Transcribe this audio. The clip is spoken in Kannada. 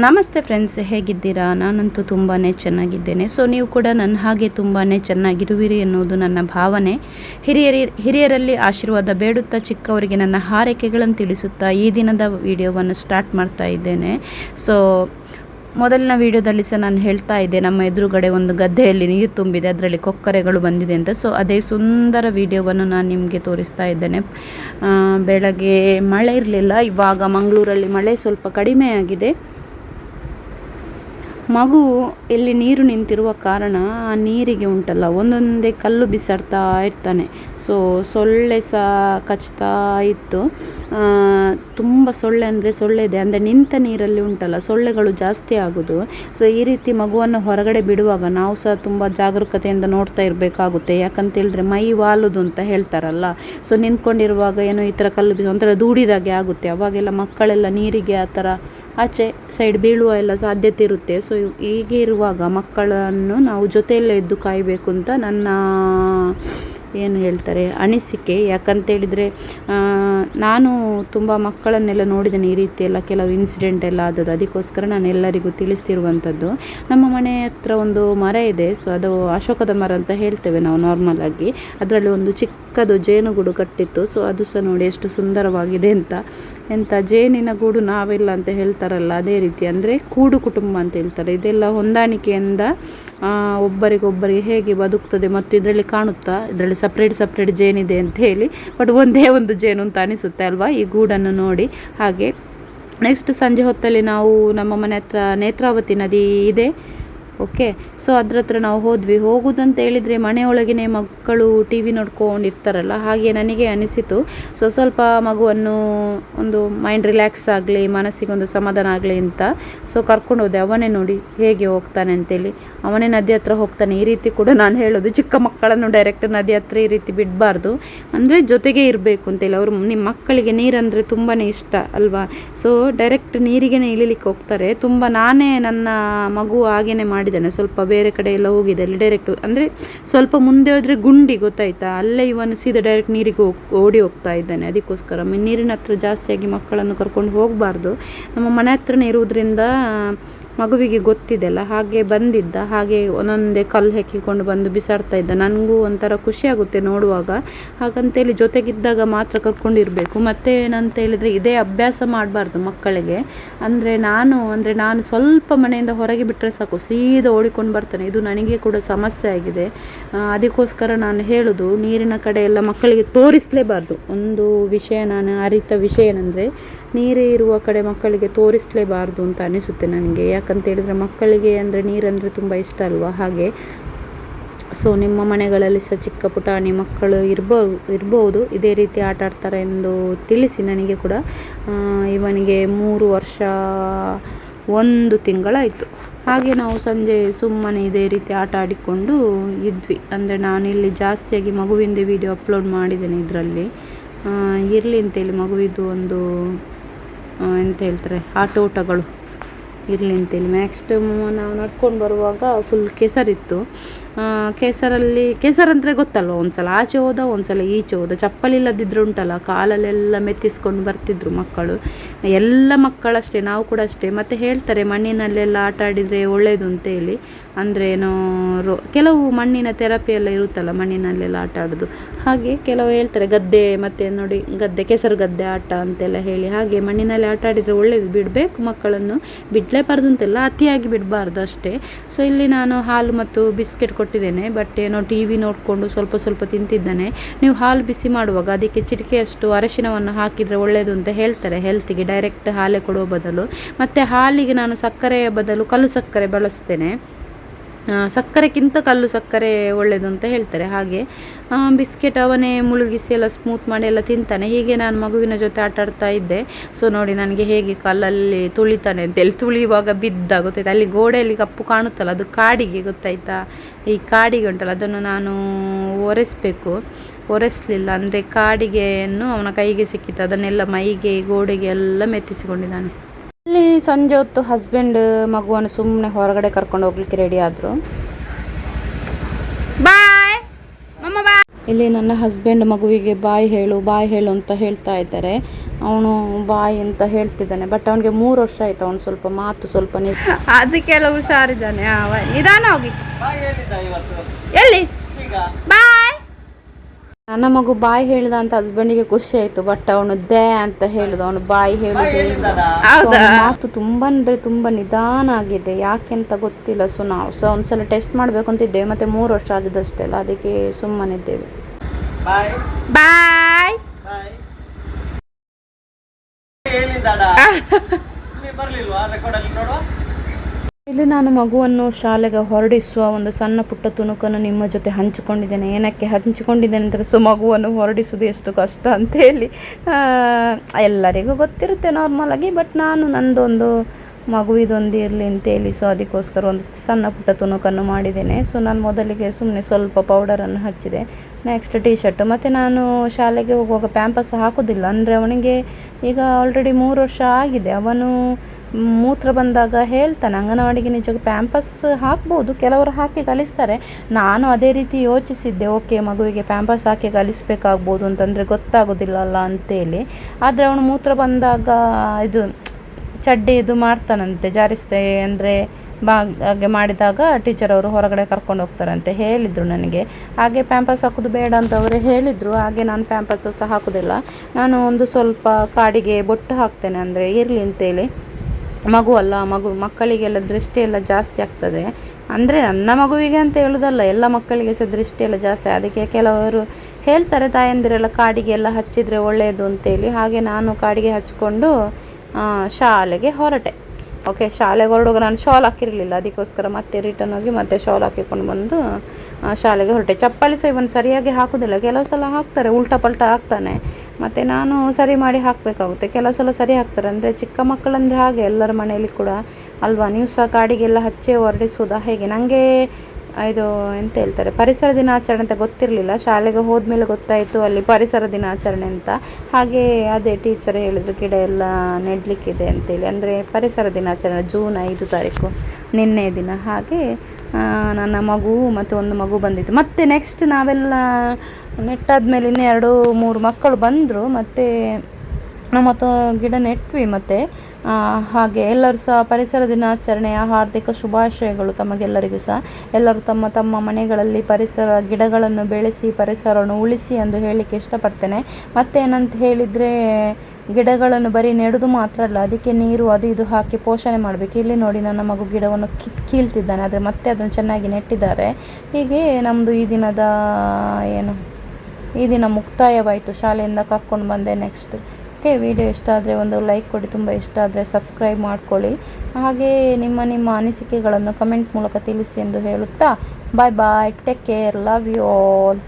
ನಮಸ್ತೆ ಫ್ರೆಂಡ್ಸ್ ಹೇಗಿದ್ದೀರಾ? ನಾನಂತೂ ತುಂಬಾ ಚೆನ್ನಾಗಿದ್ದೇನೆ. ಸೊ ನೀವು ಕೂಡ ನನ್ನ ಹಾಗೆ ತುಂಬಾ ಚೆನ್ನಾಗಿರುವಿರಿ ಎನ್ನುವುದು ನನ್ನ ಭಾವನೆ. ಹಿರಿಯರಿ, ಹಿರಿಯರಲ್ಲಿ ಆಶೀರ್ವಾದ ಬೇಡುತ್ತಾ ಚಿಕ್ಕವರಿಗೆ ನನ್ನ ಹಾರೈಕೆಗಳನ್ನು ತಿಳಿಸುತ್ತಾ ಈ ದಿನದ ವಿಡಿಯೋವನ್ನು ಸ್ಟಾರ್ಟ್ ಮಾಡ್ತಾ ಇದ್ದೇನೆ. ಸೊ ಮೊದಲಿನ ವಿಡಿಯೋದಲ್ಲಿ ಸಹ ನಾನು ಹೇಳ್ತಾ ಇದ್ದೆ, ನಮ್ಮ ಎದುರುಗಡೆ ಒಂದು ಗದ್ದೆಯಲ್ಲಿ ನೀರು ತುಂಬಿದೆ, ಅದರಲ್ಲಿ ಕೊಕ್ಕರೆಗಳು ಬಂದಿದೆ ಅಂತ. ಸೊ ಅದೇ ಸುಂದರ ವಿಡಿಯೋವನ್ನು ನಾನು ನಿಮಗೆ ತೋರಿಸ್ತಾ ಇದ್ದೇನೆ. ಬೆಳಗ್ಗೆ ಮಳೆ ಇರಲಿಲ್ಲ, ಇವಾಗ ಮಂಗಳೂರಲ್ಲಿ ಮಳೆ ಸ್ವಲ್ಪ ಕಡಿಮೆ ಆಗಿದೆ. ಮಗು ಎಲ್ಲಿ ನೀರು ನಿಂತಿರುವ ಕಾರಣ ಆ ನೀರಿಗೆ ಉಂಟಲ್ಲ, ಒಂದೊಂದೇ ಕಲ್ಲು ಬಿಸಾಡ್ತಾ ಇರ್ತಾನೆ. ಸೊ ಸೊಳ್ಳೆ ಸಹ ಕಚ್ತಾ ಇತ್ತು. ತುಂಬ ಸೊಳ್ಳೆ ಅಂದರೆ ಸೊಳ್ಳೆ ಇದೆ, ಅಂದರೆ ನಿಂತ ನೀರಲ್ಲಿ ಉಂಟಲ್ಲ, ಸೊಳ್ಳೆಗಳು ಜಾಸ್ತಿ ಆಗೋದು. ಸೊ ಈ ರೀತಿ ಮಗುವನ್ನು ಹೊರಗಡೆ ಬಿಡುವಾಗ ನಾವು ಸಹ ತುಂಬ ಜಾಗರೂಕತೆಯಿಂದ ನೋಡ್ತಾ ಇರಬೇಕಾಗುತ್ತೆ. ಯಾಕಂತ ಹೇಳಿದ್ರೆ ಮೈ ವಾಲುದು ಅಂತ ಹೇಳ್ತಾರಲ್ಲ. ಸೊ ನಿಂತ್ಕೊಂಡಿರುವಾಗ ಏನೋ ಈ ಥರ ಕಲ್ಲು ಬಿಸಿ ಒಂಥರ ದೂಡಿದಾಗೆ ಆಗುತ್ತೆ. ಅವಾಗೆಲ್ಲ ಮಕ್ಕಳೆಲ್ಲ ನೀರಿಗೆ ಆ ಥರ ಆಚೆ ಸೈಡ್ ಬೀಳುವ ಎಲ್ಲ ಸಾಧ್ಯತೆ ಇರುತ್ತೆ. ಸೊ ಹೀಗೆ ಇರುವಾಗ ಮಕ್ಕಳನ್ನು ನಾವು ಜೊತೆಯಲ್ಲೇ ಇದ್ದು ಕಾಯಬೇಕು ಅಂತ ನನ್ನ ಏನು ಹೇಳ್ತಾರೆ? ಅನಿಸಿಕೆ. ಯಾಕಂತೇಳಿದರೆ ನಾನು ತುಂಬ ಮಕ್ಕಳನ್ನೆಲ್ಲ ನೋಡಿದ್ದೇನೆ ಈ ರೀತಿ ಎಲ್ಲ ಕೆಲವು ಇನ್ಸಿಡೆಂಟ್ ಎಲ್ಲ ಆದದ್ದು. ಅದಕ್ಕೋಸ್ಕರ ನಾನು ಎಲ್ಲರಿಗೂ ತಿಳಿಸ್ತಿರುವಂಥದ್ದು. ನಮ್ಮ ಮನೆ ಹತ್ರ ಒಂದು ಮರ ಇದೆ. ಸೊ ಅದು ಅಶೋಕದ ಮರ ಅಂತ ಹೇಳ್ತೇವೆ ನಾವು ನಾರ್ಮಲ್ ಆಗಿ. ಅದರಲ್ಲಿ ಒಂದು ಚಿಕ್ಕದು ಜೇನುಗೂಡು ಕಟ್ಟಿತ್ತು. ಸೊ ಅದು ಸಹ ನೋಡಿ ಎಷ್ಟು ಸುಂದರವಾಗಿದೆ ಅಂತ. ಎಂಥ ಜೇನಿನ ಗೂಡು ನಾವೆಲ್ಲ ಅಂತ ಹೇಳ್ತಾರಲ್ಲ, ಅದೇ ರೀತಿ. ಅಂದರೆ ಕೂಡು ಕುಟುಂಬ ಅಂತ ಹೇಳ್ತಾರೆ. ಇದೆಲ್ಲ ಹೊಂದಾಣಿಕೆಯಿಂದ ಒಬ್ಬರಿಗೊಬ್ಬರಿಗೆ ಹೇಗೆ ಬದುಕ್ತದೆ ಮತ್ತು ಇದರಲ್ಲಿ ಕಾಣುತ್ತಾ? ಇದರಲ್ಲಿ ಸಪ್ರೇಟ್ ಸಪ್ರೇಟ್ ಜೇನಿದೆ ಅಂತ ಹೇಳಿ ಬಟ್ ಒಂದೇ ಒಂದು ಜೇನು ಅಂತ ಅನಿಸುತ್ತೆ ಅಲ್ವಾ? ಈ ಗೂಡನ್ನು ನೋಡಿ. ಹಾಗೆ ನೆಕ್ಸ್ಟ್ ಸಂಜೆ ಹೊತ್ತಲ್ಲಿ ನಾವು ನಮ್ಮ ಮನೆ ಹತ್ರ ನೇತ್ರಾವತಿ ನದಿ ಇದೆ. ಓಕೆ, ಸೊ ಅದ್ರ ಹತ್ರ ನಾವು ಹೋದ್ವಿ. ಹೋಗುದಂತ ಹೇಳಿದರೆ ಮನೆಯೊಳಗೇ ಮಕ್ಕಳು ಟಿ ವಿ ನೋಡ್ಕೊಂಡಿರ್ತಾರಲ್ಲ, ಹಾಗೆ ನನಗೆ ಅನಿಸಿತು. ಸೊ ಸ್ವಲ್ಪ ಮಗುವನ್ನು ಒಂದು ಮೈಂಡ್ ರಿಲ್ಯಾಕ್ಸ್ ಆಗಲಿ ಮನಸ್ಸಿಗೆ ಒಂದು ಸಮಾಧಾನ ಆಗಲಿ ಅಂತ. ಸೊ ಕರ್ಕೊಂಡು ಹೋದೆ ಅವನೇ ನೋಡಿ ಹೇಗೆ ಹೋಗ್ತಾನೆ ಅಂತೇಳಿ. ಅವನೇ ನದಿ ಹತ್ರ ಹೋಗ್ತಾನೆ. ಈ ರೀತಿ ಕೂಡ ನಾನು ಹೇಳೋದು. ಚಿಕ್ಕ ಮಕ್ಕಳನ್ನು ಡೈರೆಕ್ಟ್ ನದಿ ಹತ್ರ ಈ ರೀತಿ ಬಿಡಬಾರ್ದು. ಅಂದರೆ ಜೊತೆಗೆ ಇರಬೇಕು ಅಂತೇಳಿ. ಅವರು ನಿಮ್ಮ ಮಕ್ಕಳಿಗೆ ನೀರಂದರೆ ತುಂಬಾ ಇಷ್ಟ ಅಲ್ವಾ? ಸೊ ಡೈರೆಕ್ಟ್ ನೀರಿಗೆ ಇಳಿಲಿಕ್ಕೆ ಹೋಗ್ತಾರೆ. ತುಂಬ ನಾನೇ ನನ್ನ ಮಗು ಹಾಗೇನೆ ಮಾಡಿದ್ದೇನೆ ಸ್ವಲ್ಪ ಬೇರೆ ಕಡೆ ಎಲ್ಲ ಹೋಗಿದೆ, ಅಲ್ಲಿ ಡೈರೆಕ್ಟ್ ಅಂದರೆ ಸ್ವಲ್ಪ ಮುಂದೆ ಹೋದರೆ ಗುಂಡಿ ಗೊತ್ತಾಯ್ತಾ? ಅಲ್ಲೇ ಇವನು ಸೀದಾ ಡೈರೆಕ್ಟ್ ನೀರಿಗೆ ಹೋಗಿ ಓಡಿ ಹೋಗ್ತಾ ಇದ್ದಾನೆ, ಅದಕ್ಕೋಸ್ಕರ. ನೀರಿನ ಹತ್ರ ಜಾಸ್ತಿಯಾಗಿ ಮಕ್ಕಳನ್ನು ಕರ್ಕೊಂಡು ಹೋಗಬಾರ್ದು. ನಮ್ಮ ಮನೆ ಹತ್ರನೇ ಇರುವುದರಿಂದ ಮಗುವಿಗೆ ಗೊತ್ತಿದೆಲ್ಲ, ಹಾಗೆ ಬಂದಿದ್ದ, ಹಾಗೆ ಒಂದೊಂದೇ ಕಲ್ಲು ಹೆಕ್ಕಿಕೊಂಡು ಬಂದು ಬಿಸಾಡ್ತಾ ಇದ್ದ. ನನಗೂ ಒಂಥರ ಖುಷಿಯಾಗುತ್ತೆ ನೋಡುವಾಗ. ಹಾಗಂತೇಳಿ ಜೊತೆಗಿದ್ದಾಗ ಮಾತ್ರ ಕರ್ಕೊಂಡಿರಬೇಕು. ಮತ್ತು ಏನಂತ ಹೇಳಿದರೆ ಇದೇ ಅಭ್ಯಾಸ ಮಾಡಬಾರ್ದು ಮಕ್ಕಳಿಗೆ. ಅಂದರೆ ನಾನು ಅಂದರೆ ನಾನು ಸ್ವಲ್ಪ ಮನೆಯಿಂದ ಹೊರಗೆ ಬಿಟ್ಟರೆ ಸಾಕು. ಸೀದಾ ಓಡಿಕೊಂಡು ಬರ್ತಾನೆ. ಇದು ನನಗೆ ಕೂಡ ಸಮಸ್ಯೆ ಆಗಿದೆ. ಅದಕ್ಕೋಸ್ಕರ ನಾನು ಹೇಳೋದು, ನೀರಿನ ಕಡೆ ಎಲ್ಲ ಮಕ್ಕಳಿಗೆ ತೋರಿಸಲೇಬಾರ್ದು. ಒಂದು ವಿಷಯ ನಾನು ಅರಿತ ವಿಷಯ ಏನಂದರೆ ನೀರು ಇರುವ ಕಡೆ ಮಕ್ಕಳಿಗೆ ತೋರಿಸಲೇಬಾರ್ದು ಅಂತ ಅನಿಸುತ್ತೆ ನನಗೆ. ಯಾಕಂತ ಹೇಳಿದರೆ ಮಕ್ಕಳಿಗೆ ಅಂದರೆ ನೀರಂದರೆ ತುಂಬ ಇಷ್ಟ ಅಲ್ವಾ? ಹಾಗೆ. ಸೊ ನಿಮ್ಮ ಮನೆಗಳಲ್ಲಿ ಸಹ ಚಿಕ್ಕ ಪುಟಾಣಿ ಮಕ್ಕಳು ಇರ್ಬೋ, ಇರ್ಬೋದು. ಇದೇ ರೀತಿ ಆಟ ಆಡ್ತಾರೆ ಎಂದು ತಿಳಿಸಿ ನನಗೆ ಕೂಡ ಇವನಿಗೆ ಮೂರು ವರ್ಷ ಒಂದು ತಿಂಗಳಾಯಿತು. ಹಾಗೆ ನಾವು ಸಂಜೆ ಸುಮ್ಮನೆ ಇದೇ ರೀತಿ ಆಟ ಆಡಿಕೊಂಡು ಇದ್ವಿ. ಅಂದರೆ ಇಲ್ಲಿ ಜಾಸ್ತಿಯಾಗಿ ಮಗುವಿಂದ ವಿಡಿಯೋ ಅಪ್ಲೋಡ್ ಮಾಡಿದ್ದೇನೆ ಇದರಲ್ಲಿ. ಇರಲಿ ಅಂತೇಳಿ ಮಗುವಿದ್ದು ಒಂದು ಎಂತ ಹೇಳ್ತಾರೆ? ಆಟೋಟಗಳು ಇರಲಿ ಅಂತೇಳಿ ನೆಕ್ಸ್ಟ್ ನಾವು ನಡ್ಕೊಂಡು ಬರುವಾಗ ಫುಲ್ ಕೆಸರಿತ್ತು. ಕೆಸರಲ್ಲಿ ಕೇಸರಂದರೆ ಗೊತ್ತಲ್ವ? ಒಂದ್ಸಲ ಆಚೆ ಹೋದ, ಒಂದ್ಸಲ ಈಚೆ ಹೋದ. ಚಪ್ಪಲಿ ಇಲ್ಲದಿದ್ರೆ ಉಂಟಲ್ಲ, ಕಾಲಲ್ಲೆಲ್ಲ ಮೆತ್ತಿಸ್ಕೊಂಡು ಬರ್ತಿದ್ರು ಮಕ್ಕಳು. ಎಲ್ಲ ಮಕ್ಕಳಷ್ಟೇ, ನಾವು ಕೂಡ ಅಷ್ಟೇ. ಮತ್ತು ಹೇಳ್ತಾರೆ, ಮಣ್ಣಿನಲ್ಲೆಲ್ಲ ಆಟ ಆಡಿದರೆ ಒಳ್ಳೆಯದು ಅಂತೇಳಿ ಅಂದರೆ ಏನೋ, ರೋ, ಕೆಲವು ಮಣ್ಣಿನ ಥೆರಪಿ ಎಲ್ಲ ಇರುತ್ತಲ್ಲ, ಮಣ್ಣಿನಲ್ಲೆಲ್ಲ ಆಟ ಆಡೋದು. ಹಾಗೆ ಕೆಲವು ಹೇಳ್ತಾರೆ, ಗದ್ದೆ, ಮತ್ತು ನೋಡಿ, ಗದ್ದೆ, ಕೆಸರು ಗದ್ದೆ ಆಟ ಅಂತೆಲ್ಲ ಹೇಳಿ. ಹಾಗೆ ಮಣ್ಣಿನಲ್ಲಿ ಆಟ ಆಡಿದರೆ ಒಳ್ಳೆಯದು ಬಿಡಬೇಕು ಮಕ್ಕಳನ್ನು. ಬಿಡಲೇಬಾರ್ದು ಅಂತೆಲ್ಲ ಅತಿಯಾಗಿ ಬಿಡಬಾರ್ದು ಅಷ್ಟೇ. ಸೊ ಇಲ್ಲಿ ನಾನು ಹಾಲು ಮತ್ತು ಬಿಸ್ಕೆಟ್ ಕೊಟ್ಟಿದ್ದೇನೆ ಬಟ್ ಏನೋ ಟಿ ವಿ ನೋಡಿಕೊಂಡು ಸ್ವಲ್ಪ ಸ್ವಲ್ಪ ತಿಂತಿದ್ದಾನೆ. ನೀವು ಹಾಲು ಬಿಸಿ ಮಾಡುವಾಗ ಅದಕ್ಕೆ ಚಿಟಿಕೆಯಷ್ಟು ಅರಶಿನವನ್ನು ಹಾಕಿದರೆ ಒಳ್ಳೆಯದು ಅಂತ ಹೇಳ್ತಾರೆ. ಹೆಲ್ತಿಗೆ ಡೈರೆಕ್ಟ್ ಹಾಲೇ ಕೊಡುವ ಬದಲು. ಮತ್ತು ಹಾಲಿಗೆ ನಾನು ಸಕ್ಕರೆಯ ಬದಲು ಕಲ್ಲು ಸಕ್ಕರೆ ಬಳಸ್ತೇನೆ. ಸಕ್ಕರೆಗಿಂತ ಕಲ್ಲು ಸಕ್ಕರೆ ಒಳ್ಳೆಯದು ಅಂತ ಹೇಳ್ತಾರೆ. ಹಾಗೆ ಬಿಸ್ಕೆಟ್ ಅವನೇ ಮುಳುಗಿಸಿ ಎಲ್ಲ ಸ್ಮೂತ್ ಮಾಡಿ ಎಲ್ಲ ತಿಂತಾನೆ. ಹೀಗೆ ನಾನು ಮಗುವಿನ ಜೊತೆ ಆಟ ಆಡ್ತಾ ಇದ್ದೆ. ಸೊ ನೋಡಿ ನನಗೆ ಹೇಗೆ ಕಲ್ಲಲ್ಲಿ ತುಳಿತಾನೆ ಅಂತ. ಎಲ್ಲಿ ತುಳಿಯುವಾಗ ಬಿದ್ದ ಗೊತ್ತಾಯ್ತು? ಅಲ್ಲಿ ಗೋಡೆಯಲ್ಲಿ ಕಪ್ಪು ಕಾಣುತ್ತಲ್ಲ, ಅದು ಕಾಡಿಗೆ ಗೊತ್ತಾಯ್ತಾ? ಈ ಕಾಡಿಗೆ ಉಂಟಲ್ಲ, ಅದನ್ನು ನಾನು ಒರೆಸಬೇಕು. ಒರೆಸಲಿಲ್ಲ ಅಂದರೆ ಕಾಡಿಗೆಯನ್ನು ಅವನ ಕೈಗೆ ಸಿಕ್ಕಿತ್ತು. ಅದನ್ನೆಲ್ಲ ಮೈಗೆ, ಗೋಡೆಗೆ ಎಲ್ಲ ಮೆತ್ತಿಸಿಕೊಂಡಿದ್ದಾನೆ. ಅಲ್ಲಿ ಸಂಜೆ ಹೊತ್ತು ಹಸ್ಬೆಂಡ್ ಮಗುವನ್ನು ಸುಮ್ಮನೆ ಹೊರಗಡೆ ಕರ್ಕೊಂಡು ಹೋಗ್ಲಿಕ್ಕೆ ರೆಡಿ ಆದರು. ಬಾಯ್ ಮಮ್ಮ ಬಾಯ್ ಇಲ್ಲಿ ನನ್ನ ಹಸ್ಬೆಂಡ್ ಮಗುವಿಗೆ ಬಾಯ್ ಹೇಳು ಬಾಯ್ ಹೇಳು ಅಂತ ಹೇಳ್ತಾ ಇದ್ದಾರೆ. ಅವನು ಬಾಯ್ ಅಂತ ಹೇಳ್ತಿದ್ದಾನೆ ಬಟ್ ಅವನಿಗೆ ಮೂರು ವರ್ಷ ಆಯ್ತು ಅವನು ಸ್ವಲ್ಪ ಮಾತು ಸ್ವಲ್ಪ ನಿ ಅದಕ್ಕೆಲ್ಲ ಹುಷಾರಿದ್ದಾನೆ ನಿಧಾನ ಹೋಗಿ. ಎಲ್ಲಿ? ಈಗ? ಬಾಯ್ ನನ್ನ ಮಗು ಬಾಯಿ ಹೇಳಿದ ಅಂತ ಹಸ್ಬೆಂಡಿಗೆ ಖುಷಿ ಆಯ್ತು ಬಟ್ ಅವನು ದೇ ಅಂತ ಹೇಳಿದ ಅವನು ಬಾಯಿ ಹೇಳುದು ಮಾತು ತುಂಬಾ ಅಂದ್ರೆ ತುಂಬಾ ನಿಧಾನ ಆಗಿದೆ ಯಾಕೆ ಅಂತ ಗೊತ್ತಿಲ್ಲ. ಸೊ ನಾವು ಸೊ ಒಂದ್ಸಲ ಟೆಸ್ಟ್ ಮಾಡಬೇಕು ಅಂತಿದ್ದೇವೆ ಮತ್ತೆ ಮೂರು ವರ್ಷ ಆಗಿದ್ದಷ್ಟೇ ಅಲ್ಲ ಅದಕ್ಕೆ ಸುಮ್ಮನಿದ್ದೇವೆ. ಬಾಯ್. ಬಾಯ್. ಇಲ್ಲಿ ನಾನು ಮಗುವನ್ನು ಶಾಲೆಗೆ ಹೊರಡಿಸುವ ಒಂದು ಸಣ್ಣ ಪುಟ್ಟ ತುಣುಕನ್ನು ನಿಮ್ಮ ಜೊತೆ ಹಂಚಿಕೊಂಡಿದ್ದೇನೆ. ಏನಕ್ಕೆ ಹಂಚಿಕೊಂಡಿದ್ದೇನೆ ಅಂದರೆ, ಸೊ ಮಗುವನ್ನು ಹೊರಡಿಸೋದು ಎಷ್ಟು ಕಷ್ಟ ಅಂತೇಳಿ ಎಲ್ಲರಿಗೂ ಗೊತ್ತಿರುತ್ತೆ ನಾರ್ಮಲಾಗಿ ಬಟ್ ನಾನು ನಂದೊಂದು ಮಗುವಿದೊಂದು ಇರಲಿ ಅಂತೇಳಿ ಸೊ ಅದಕ್ಕೋಸ್ಕರ ಒಂದು ಸಣ್ಣ ಪುಟ್ಟ ತುಣುಕನ್ನು ಮಾಡಿದ್ದೇನೆ. ಸೊ ನಾನು ಮೊದಲಿಗೆ ಸುಮ್ಮನೆ ಸ್ವಲ್ಪ ಪೌಡರನ್ನು ಹಚ್ಚಿದೆ. ನೆಕ್ಸ್ಟ್ ಟೀ ಶರ್ಟ್ ಮತ್ತು ನಾನು ಶಾಲೆಗೆ ಹೋಗುವಾಗ ಪ್ಯಾಂಪಸ್ ಹಾಕೋದಿಲ್ಲ. ಅಂದರೆ ಅವನಿಗೆ ಈಗ ಆಲ್ರೆಡಿ ಮೂರು ವರ್ಷ ಆಗಿದೆ. ಅವನು ಮೂತ್ರ ಬಂದಾಗ ಹೇಳ್ತಾನೆ, ಅಂಗನವಾಡಿಗೆ ನಿಜಕ್ಕೆ ಪ್ಯಾಂಪಸ್ ಹಾಕ್ಬೋದು, ಕೆಲವರು ಹಾಕಿ ಕಲಿಸ್ತಾರೆ. ನಾನು ಅದೇ ರೀತಿ ಯೋಚಿಸಿದ್ದೆ, ಓಕೆ, ಮಗುವಿಗೆ ಪ್ಯಾಂಪಸ್ ಹಾಕಿ ಕಲಿಸ್ಬೇಕಾಗ್ಬೋದು ಅಂತಂದರೆ ಗೊತ್ತಾಗೋದಿಲ್ಲ ಅಲ್ಲ ಅಂತೇಳಿ. ಆದರೆ ಅವನು ಮೂತ್ರ ಬಂದಾಗ ಇದು ಚಡ್ಡಿ ಇದು ಮಾಡ್ತಾನಂತೆ, ಜಾರಿಸ್ತೆ ಅಂದರೆ ಹಾಗೆ ಮಾಡಿದಾಗ ಟೀಚರ್ ಅವರು ಹೊರಗಡೆ ಕರ್ಕೊಂಡು ಹೋಗ್ತಾರಂತೆ ಹೇಳಿದರು ನನಗೆ. ಹಾಗೆ ಪ್ಯಾಂಪಸ್ ಹಾಕೋದು ಬೇಡ ಅಂತ ಅವರೇ ಹೇಳಿದರು, ಹಾಗೆ ನಾನು ಪ್ಯಾಂಪಸ್ ಸಹ ಹಾಕೋದಿಲ್ಲ. ನಾನು ಒಂದು ಸ್ವಲ್ಪ ಕಾಡಿಗೆ ಬೊಟ್ಟು ಹಾಕ್ತೇನೆ ಅಂದರೆ ಇರಲಿ ಅಂತೇಳಿ. ಮಗು ಅಲ್ಲ, ಮಗು, ಮಕ್ಕಳಿಗೆಲ್ಲ ದೃಷ್ಟಿ ಎಲ್ಲ ಜಾಸ್ತಿ ಆಗ್ತದೆ. ಅಂದರೆ ನನ್ನ ಮಗುವಿಗೆ ಅಂತ ಹೇಳೋದಲ್ಲ, ಎಲ್ಲ ಮಕ್ಕಳಿಗೆ ಸಹ ದೃಷ್ಟಿ ಎಲ್ಲ ಜಾಸ್ತಿ ಅದಕ್ಕೆ ಕೆಲವರು ಹೇಳ್ತಾರೆ, ತಾಯಂದಿರೆಲ್ಲ ಕಾಡಿಗೆ ಎಲ್ಲ ಹಚ್ಚಿದರೆ ಒಳ್ಳೆಯದು ಅಂತೇಳಿ. ಹಾಗೆ ನಾನು ಕಾಡಿಗೆ ಹಚ್ಕೊಂಡು ಶಾಲೆಗೆ ಹೊರಟೆ. ಓಕೆ ಶಾಲೆಗೆ ಹೊರಡುವಾಗ ನಾನು ಶಾಲ್ ಹಾಕಿರಲಿಲ್ಲ. ಅದಕ್ಕೋಸ್ಕರ ಮತ್ತೆ ರಿಟರ್ನ್ ಹೋಗಿ ಮತ್ತೆ ಶಾಲ್ ಹಾಕಿಕೊಂಡು ಬಂದು ಶಾಲೆಗೆ ಹೊರಟೆ. ಚಪ್ಪಲಿ ಸಹ ಇವನು ಸರಿಯಾಗಿ ಹಾಕೋದಿಲ್ಲ. ಕೆಲವು ಸಲ ಹಾಕ್ತಾರೆ, ಉಲ್ಟಾ ಪಲ್ಟಾ ಹಾಕ್ತಾನೆ. ಮತ್ತು ನಾನು ಸರಿ ಮಾಡಿ ಹಾಕಬೇಕಾಗುತ್ತೆ. ಕೆಲವು ಸಲ ಸರಿ ಹಾಕ್ತಾರೆ. ಅಂದರೆ ಚಿಕ್ಕ ಮಕ್ಕಳಂದ್ರೆ ಹಾಗೆ ಎಲ್ಲರ ಮನೆಯಲ್ಲಿ ಕೂಡ ಅಲ್ವಾ? ನೀವು ಸಹ ಕಾಡಿಗೆಲ್ಲ ಹಚ್ಚೆ ಹೊರಡಿಸೋದಾ ಹೇಗೆ? ನನಗೆ ಇದು ಎಂತ ಹೇಳ್ತಾರೆ? ಪರಿಸರ ದಿನಾಚರಣೆ ಅಂತ ಗೊತ್ತಿರಲಿಲ್ಲ. ಶಾಲೆಗೆ ಹೋದ್ಮೇಲೆ ಗೊತ್ತಾಯಿತು ಅಲ್ಲಿ ಪರಿಸರ ದಿನಾಚರಣೆ ಅಂತ. ಹಾಗೆ ಅದೇ ಟೀಚರ್ ಹೇಳಿದ್ರು, ಗಿಡ ಎಲ್ಲ ನೆಡಲಿಕ್ಕಿದೆ ಅಂತೇಳಿ. ಅಂದರೆ ಪರಿಸರ ದಿನಾಚರಣೆ ಜೂನ್ ಐದು ತಾರೀಕು ನಿನ್ನೆ ದಿನ. ಹಾಗೆ ನನ್ನ ಮಗು ಮತ್ತು ಒಂದು ಮಗು ಬಂದಿತ್ತು. ಮತ್ತು ನೆಕ್ಸ್ಟ್ ನಾವೆಲ್ಲ ನೆಟ್ಟಾದ್ಮೇಲೆ ಇನ್ನೆರಡು ಮೂರು ಮಕ್ಕಳು ಬಂದರು. ಮತ್ತು ನಾವು ಮತ್ತು ಗಿಡ ನೆಟ್ವಿ ಮತ್ತು ಹಾಗೆ ಎಲ್ಲರೂ ಸಹ ಪರಿಸರ ದಿನಾಚರಣೆಯ ಹಾರ್ದಿಕ ಶುಭಾಶಯಗಳು ತಮಗೆಲ್ಲರಿಗೂ ಸಹ. ಎಲ್ಲರೂ ತಮ್ಮ ತಮ್ಮ ಮನೆಗಳಲ್ಲಿ ಪರಿಸರ ಗಿಡಗಳನ್ನು ಬೆಳೆಸಿ, ಪರಿಸರವನ್ನು ಉಳಿಸಿ ಎಂದು ಹೇಳಲಿಕ್ಕೆ ಇಷ್ಟಪಡ್ತೇನೆ. ಮತ್ತೇನಂತ ಹೇಳಿದರೆ, ಗಿಡಗಳನ್ನು ಬರೀ ನೆಡೋದು ಮಾತ್ರ ಅಲ್ಲ, ಅದಕ್ಕೆ ನೀರು ಅದು ಇದು ಹಾಕಿ ಪೋಷಣೆ ಮಾಡಬೇಕು. ಇಲ್ಲಿ ನೋಡಿ ನನ್ನ ಮಗು ಗಿಡವನ್ನು ಕಿತ್ ಕೀಳ್ತಿದ್ದಾನೆ, ಆದರೆ ಮತ್ತೆ ಅದನ್ನು ಚೆನ್ನಾಗಿ ನೆಟ್ಟಿದ್ದಾರೆ. ಹೀಗೆ ನಮ್ಮದು ಈ ದಿನದ, ಏನು, ಈ ದಿನ ಮುಕ್ತಾಯವಾಯಿತು. ಶಾಲೆಯಿಂದ ಕರ್ಕೊಂಡು ಬಂದೆ ನೆಕ್ಸ್ಟ್ ಓಕೆ ವಿಡಿಯೋ ಇಷ್ಟ ಆದರೆ ಒಂದು ಲೈಕ್ ಕೊಡಿ, ತುಂಬ ಇಷ್ಟ ಆದರೆ ಸಬ್ಸ್ಕ್ರೈಬ್ ಮಾಡ್ಕೊಳ್ಳಿ. ಹಾಗೆ ನಿಮ್ಮ ನಿಮ್ಮ ಅನಿಸಿಕೆಗಳನ್ನು ಕಮೆಂಟ್ ಮೂಲಕ ತಿಳಿಸಿ ಎಂದು ಹೇಳುತ್ತಾ bye bye take care love you all